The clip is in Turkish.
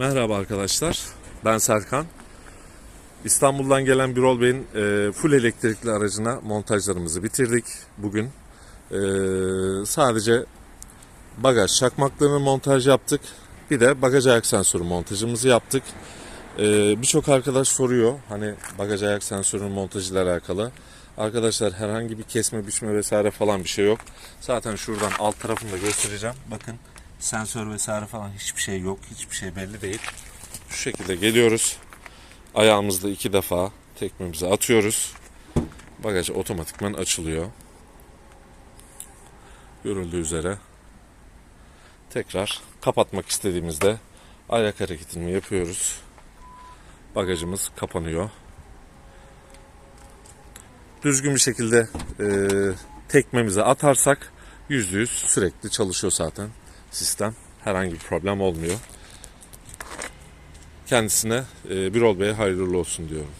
Merhaba arkadaşlar, ben Serkan. İstanbul'dan gelen Birol Bey'in e, full elektrikli aracına montajlarımızı bitirdik bugün. E, sadece bagaj çakmaklarını montaj yaptık. Bir de bagaj ayak sensörü montajımızı yaptık. E, Birçok arkadaş soruyor hani bagaj ayak sensörünün montajıyla alakalı. Arkadaşlar herhangi bir kesme biçme vesaire falan bir şey yok. Zaten şuradan alt tarafını da göstereceğim. Bakın sensör vesaire falan hiçbir şey yok. Hiçbir şey belli değil. Şu şekilde geliyoruz. Ayağımızda iki defa tekmemizi atıyoruz. Bagaj otomatikman açılıyor. Görüldüğü üzere. Tekrar kapatmak istediğimizde ayak hareketini yapıyoruz. Bagajımız kapanıyor. Düzgün bir şekilde e, tekmemizi atarsak %100 sürekli çalışıyor zaten sistem. Herhangi bir problem olmuyor. Kendisine e, Birol Bey'e hayırlı olsun diyorum.